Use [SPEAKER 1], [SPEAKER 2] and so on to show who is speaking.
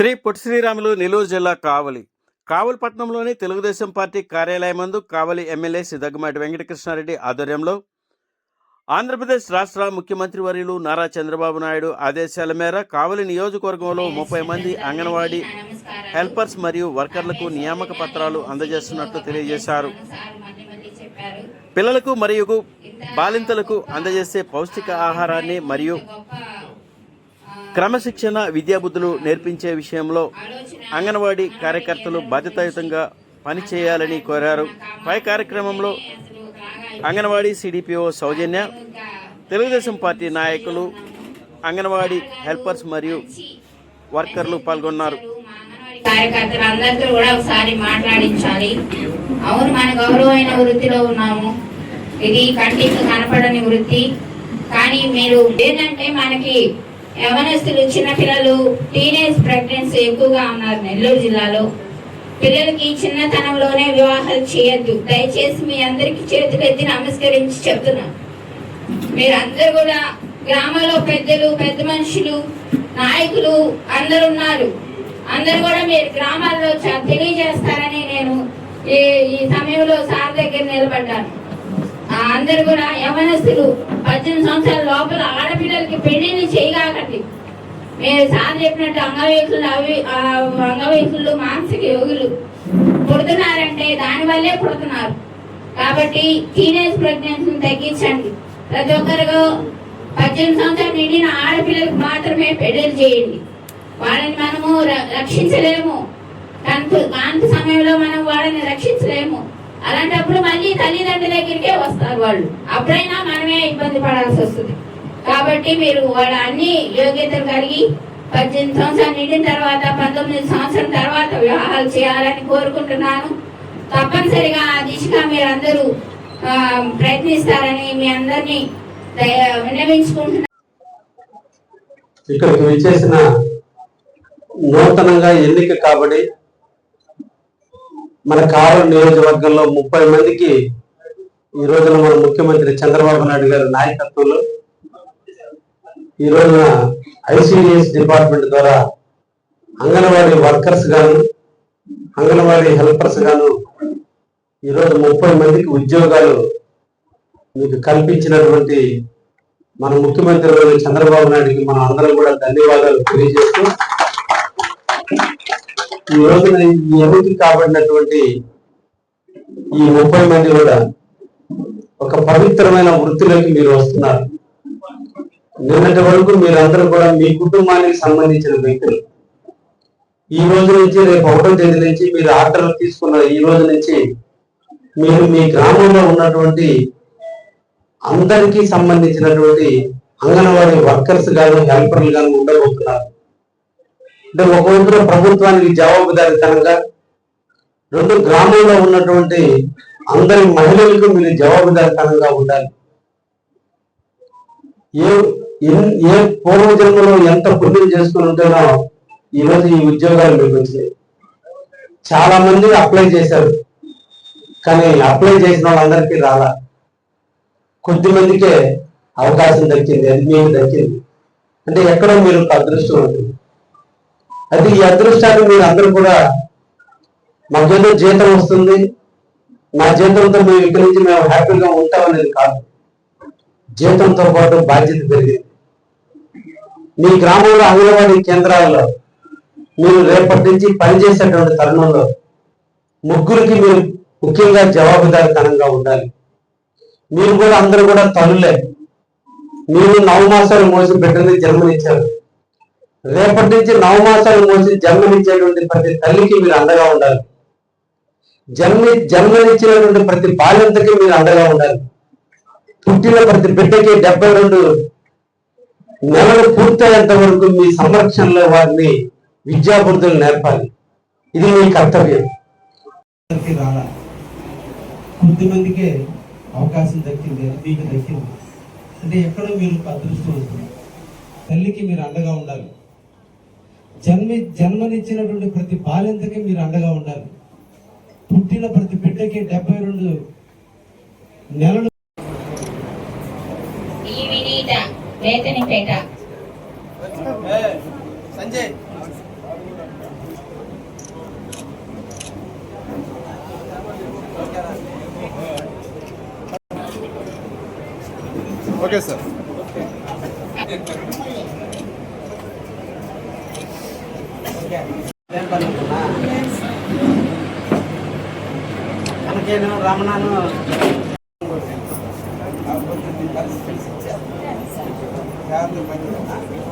[SPEAKER 1] శ్రీ పొట్టి శ్రీరాములు నెల్లూరు జిల్లా కావలి. కావలి పట్టణంలోని తెలుగుదేశం పార్టీ కార్యాలయమందు కావలి ఎమ్మెల్యే సిద్ధగమాటి వెంకటకృష్ణారెడ్డి ఆధ్వర్యంలో ఆంధ్రప్రదేశ్ రాష్ట్ర ముఖ్యమంత్రి వర్యులు నారా చంద్రబాబు నాయుడు ఆదేశాల మేర కావలి నియోజకవర్గంలో ముప్పై మంది అంగన్వాడీ హెల్పర్స్ మరియు వర్కర్లకు నియామక పత్రాలు అందజేస్తున్నట్లు తెలియజేశారు. పిల్లలకు మరియు బాలింతలకు అందజేసే పౌష్టిక ఆహారాన్ని మరియు క్రమశిక్షణ విద్యాబుద్ధులు నేర్పించే విషయంలో అంగన్వాడీ కార్యకర్తలు బాధ్యతాయుతంగా పనిచేయాలని కోరారు. పై కార్యక్రమంలో అంగన్వాడీ సిడిపిఓ సౌజన్య తెలుగుదేశం పార్టీ నాయకులు అంగన్వాడీ హెల్పర్స్ మరియు వర్కర్లు పాల్గొన్నారు.
[SPEAKER 2] కూడా ఒకసారి మాట్లాడించాలి. అవును మన గౌరవమైన వృత్తిలో ఉన్నాము. ఇది కంటికి కనపడని వృత్తి. కానీ మీరు ఏంటంటే మనకి యవనస్తులు చిన్నపిల్లలు టీనేజ్ ప్రెగ్నెన్సీ ఎక్కువగా ఉన్నారు నెల్లూరు జిల్లాలో. పిల్లలకి చిన్నతనంలోనే వివాహాలు చేయొద్దు. దయచేసి మీ అందరికి చేతులెత్తి నమస్కరించి చెప్తున్నాను మీరందరూ కూడా గ్రామంలో పెద్దలు పెద్ద మనుషులు నాయకులు అందరు ఉన్నారు. అందరు కూడా మీరు గ్రామాల్లో తెలియజేస్తారని నేను ఈ ఈ సమయంలో సార్ దగ్గర నిలబడ్డాను. అందరు కూడా యవనస్తులు పద్దెనిమిది సంవత్సరాల లోపల ఆడపిల్లలకి పెళ్ళిళ్ళు చేయగాకండి. మీరు సార్ చెప్పినట్టు అంగవైకులు అవి అంగవైకులు మానసిక యోగులు పుడుతున్నారంటే దాని వల్లే పుడుతున్నారు. కాబట్టి టీనేజ్ ప్రెగ్నెన్సీని తగ్గించండి. ప్రతి ఒక్కరు పద్దెనిమిది సంవత్సరాలు నిండిన ఆడపిల్లలకు మాత్రమే పెళ్ళి చేయండి. వాళ్ళని మనము ర- రక్షించలేము. కాంతి కాంతి సమయంలో మనం వాళ్ళని రక్షించలేము. అలాంటప్పుడు మళ్ళీ తల్లిదండ్రుల దగ్గరికే వస్తారు వాళ్ళు. అప్పుడైనా మనమే ఇబ్బంది పడాల్సి వస్తుంది. కాబట్టి మీరు వాళ్ళ అన్ని యోగ్యతలు కలిగి పద్దెనిమిది సంవత్సరాలు నిండిన తర్వాత పంతొమ్మిది సంవత్సరం తర్వాత వివాహాలు చేయాలని కోరుకుంటున్నాను. తప్పనిసరిగా ఆ దిశగా మీరందరూ ప్రయత్నిస్తారని మీ అందరినీ విన్నవించుకుంటున్నాను
[SPEAKER 3] ఇక్కడికి విచ్చేసిన నూతనంగా ఎన్నిక కాబట్టి మన కారు నియోజకవర్గంలో ముప్పై మందికి ఈ రోజున మన ముఖ్యమంత్రి చంద్రబాబు నాయుడు గారి నాయకత్వంలో ఈ రోజున ఐసిడిఎస్ డిపార్ట్మెంట్ ద్వారా అంగన్వాడీ వర్కర్స్ గాను అంగన్వాడీ హెల్పర్స్ గాను ఈరోజు ముప్పై మందికి ఉద్యోగాలు మీకు కల్పించినటువంటి మన ముఖ్యమంత్రి చంద్రబాబు నాయుడుకి మనం అందరం కూడా ధన్యవాదాలు తెలియజేస్తూ ఈ రోజున ఈ అభివృద్ధి కాబడినటువంటి ఈ ముప్పై మంది కూడా ఒక పవిత్రమైన వృత్తిలోకి మీరు వస్తున్నారు. నిన్నటి వరకు మీరందరూ కూడా మీ కుటుంబానికి సంబంధించిన వ్యక్తులు. ఈ రోజు నుంచి రేపు ఒకటో తేదీ నుంచి మీరు ఆర్డర్లు తీసుకున్న ఈ రోజు నుంచి మీరు మీ గ్రామంలో ఉన్నటువంటి అందరికీ సంబంధించినటువంటి అంగన్వాడీ వర్కర్స్ గాను హెల్పర్లు గాను ఉండబోతున్నారు. అంటే ఒక వైపున ప్రభుత్వానికి జవాబుదారితనంగా రెండు గ్రామంలో ఉన్నటువంటి అందరి మహిళలకు మీరు జవాబుదారితనంగా ఉండాలి. ఏ ఎన్- ఏ పూర్వజన్మలో ఎంత పుణ్యం చేసుకుని ఉంటేనో ఈ రోజు ఈ ఉద్యోగాలు మీకు వచ్చినాయి. చాలా మంది అప్లై చేశారు కానీ అప్లై చేసిన వాళ్ళందరికీ రాలా. కొద్ది మందికే అవకాశం దక్కింది అది మీకు దక్కింది. అంటే ఎక్కడో మీరు అదృష్టం ఉంటుంది. అది ఈ అదృష్టాన్ని మీరు అందరూ కూడా మాకేదో జీతం వస్తుంది. నా జీతంతో మేము ఇక్కడి నుంచి మేము హ్యాపీగా ఉంటామనేది కాదు. జీతంతో పాటు బాధ్యత పెరిగింది. మీ గ్రామంలో అంగన్వాడీ కేంద్రాల్లో మీరు రేపటి నుంచి పనిచేసేటువంటి తరుణంలో ముగ్గురికి మీరు ముఖ్యంగా జవాబుదారితనంగా ఉండాలి. మీరు కూడా అందరూ కూడా తల్లులే మీరు నవమాసాలు మోసి పెట్టింది జన్మనిచ్చారు. రేపటి నుంచి నవమాసాలు మోసి జన్మనిచ్చేటువంటి ప్రతి తల్లికి మీరు అండగా ఉండాలి. జన్మ జన్మనిచ్చినటువంటి ప్రతి బాల్యంతకి మీరు అండగా ఉండాలి. పుట్టిన ప్రతి బిడ్డకి డెబ్బై రెండు నెలలు పూర్తయ్యేంత వరకు మీ సంరక్షణలో వారిని విద్యాబుద్ధులు నేర్పాలి. ఇది మీ కర్తవ్యం.
[SPEAKER 4] కొద్ది మందికే అవకాశం దక్కింది మీకు దక్కింది. అంటే ఎక్కడో మీరు అదృష్టం తల్లికి మీరు అండగా ఉండాలి. జన్మి జన్మనిచ్చినటువంటి ప్రతి బాలింతకి మీరు అండగా ఉండాలి. పుట్టిన ప్రతి బిడ్డకి డెబ్బై రెండు నెలలు.
[SPEAKER 5] Okay sir.
[SPEAKER 3] ఏం పని ఉంటుందా? రమణను పని